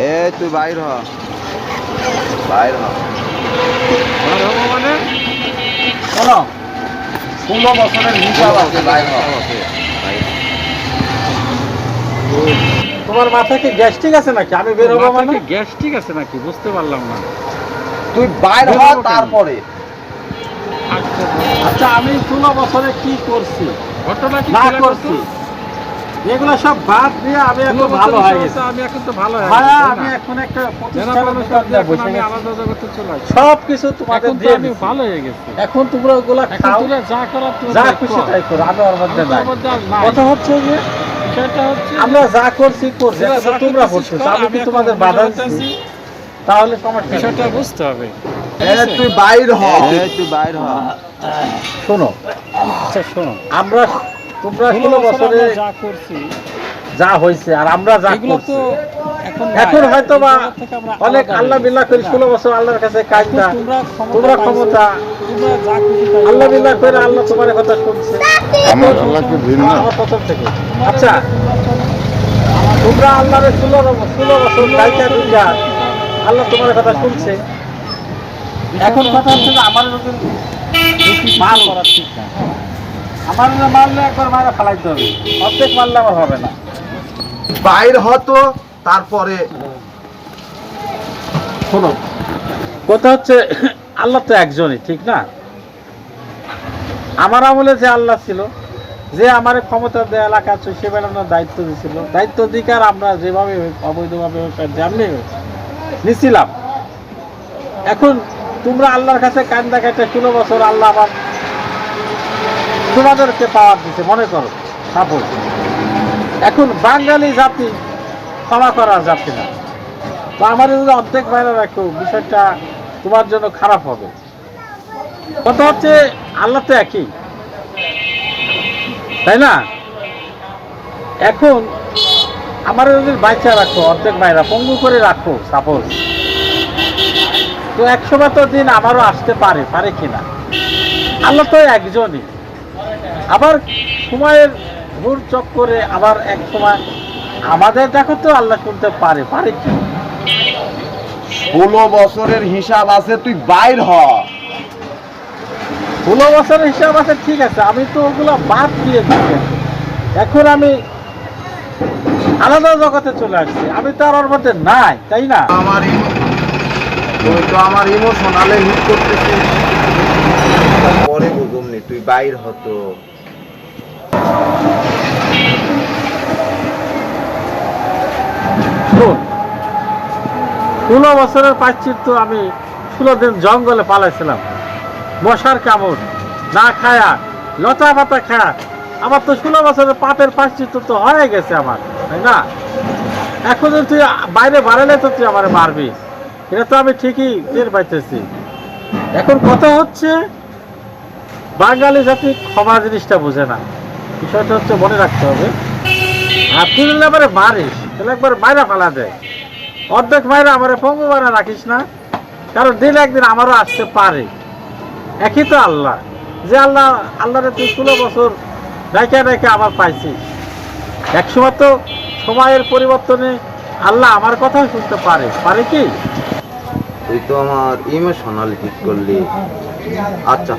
এ তুই বাইর হ। বাইর হ। মানে শোনো। ষোলো বছরের হিসাব আছে বাইর হ তোমার মাথায় কি গ্যাস্ট্রিক আছে নাকি? আমি বের হব মানে? গ্যাস ঠিক আছে নাকি? বুঝতে পারলাম না। তুই বাইর হ তারপরে। আচ্ছা। আচ্ছা আমি ষোলো বছরে কি করছি? ঘটনা কি না করছি? এগুলো সব বাদ দিয়ে আমি এখন ভালো হয়ে গেছি। আমি এখন তো ভালো হয়ে গেছি, আমি এখন একটা আমি আলাদা জগতে চলে। সব কিছু তোমাদের দিয়ে আমি ভালো হয়ে গেছি। এখন তোমরা ওগুলা খাও। যা করার যা খুশি তাই করো আমি ওর মধ্যে নাই। কথা হচ্ছে যে বিষয়টা হচ্ছে আমরা যা করছি করছি যা তোমরা করছ আমি কি তোমাদের বাধা দিচ্ছি তাহলে সমস্যা নেই। বিষয়টা বুঝতে হবে। তুই বাইর হ। তুই বাইর হ। শোনো আচ্ছা শোনো। আমরা তোমরা ষোলো বছরে যা করছি যা হয়েছে আর আমরা যা করছি। তো এখন এখন হয়তো বা অনেক আল্লাহ বিল্লাহ করে ষোলো বছর আল্লাহর কাছে কাজটা তোমরা তোমরা ক্ষমতা আল্লাহ বিল্লাহ করে আল্লাহ তোমার কথা শুনছে। আমার আল্লাহকে ভিন্ন। প্রথম থেকে। আচ্ছা তোমরা চলো। ষোলো ষোলো বছর দায়িত্ব আল্লাহ তোমার কথা শুনছে। এখন কথা হচ্ছে যে আমার মাল কিছু করা ঠিক না। আমার মারলে একবার মারা ফালাইতে হবে। অর্ধেক মারলে আমার হবে না। বাইর হ তো তারপরে শোনো কথা হচ্ছে আল্লাহ তো একজনই ঠিক না? আমার আমলে যে আল্লাহ ছিল যে আমার ক্ষমতা দেয় এলাকা আছে সে বেড়ানোর দায়িত্ব দিছিল। দায়িত্ব অধিকার আমরা যেভাবে অবৈধভাবে আর নিছিলাম। এখন তোমরা আল্লাহর কাছে কান্দা কাটে ষোলো বছর আল্লাহ আবার তোমাদেরকে পাওয়ার দিছে, মনে করো, সাপোজ। এখন বাঙালি জাতি ক্ষমা করার জাতি না। তো আমার যদি অর্ধেক বাইরে রাখো, বিষয়টা তোমার জন্য খারাপ হবে। কথা হচ্ছে, আল্লাহ তো একই। তাই না? এখন আমার যদি বাইচা রাখো, অর্ধেক বাইরা, পঙ্গু করে রাখো, সাপোজ। তো একশো তো দিন আমারও আসতে পারে পারে কিনা? আল্লাহ তো একজনই। আবার সময়ের ঘুর চক্করে আবার এক সময় আমাদের দেখো তো আল্লাহ শুনতে পারে পারে কি? ষোলো বছরের হিসাব আছে তুই বাইর হ। ষোলো বছরের হিসাব আছে ঠিক আছে আমি তো ওগুলো বাদ দিয়ে দিচ্ছি এখন আমি আলাদা জগতে চলে আসছি আমি তো আর ওর মধ্যে নাই তাই না? আমার ইমো- তো আমার ইমোশনালে হিট করতেছিস। পরে বুঝুমনি তুই বাইর হতো ষোলো বছরের প্রাচ্ছিত আমি ষোলো দিন জঙ্গলে পালাইছিলাম। মশার কামড়, না খায়া, লতা পাতা খায়া। আমার তো ষোলো বছরের পাপের প্রাচ্ছিত তো হয়ে গেছে আমার, তাই না? এখন তুই বাইরে বাড়ালে তো তুই আমার মারবি। এটা তো আমি ঠিকই টের পাইতেছি। এখন কথা হচ্ছে, বাঙালি জাতি ক্ষমা জিনিসটা বোঝে না। বিষয়টা হচ্ছে মনে রাখতে হবে। তুই যদি এবারে মারিস, তাহলে একবার মাইরা ফেলা দেয় অর্ধেক মাইরা আমার পঙ্গু মারা রাখিস না, কারণ দিন একদিন আমারও আসতে পারে। একই তো আল্লাহ। যে আল্লাহ, আল্লাহরে তুই ষোলো বছর ডাইকা ডাইকা আমার পাইছিস। একসময় তো সময়ের পরিবর্তনে আল্লাহ আমার কথাও শুনতে পারে। পারে কি? তুই তো আমার ইমোশনাল হিট করলি। আচ্ছা।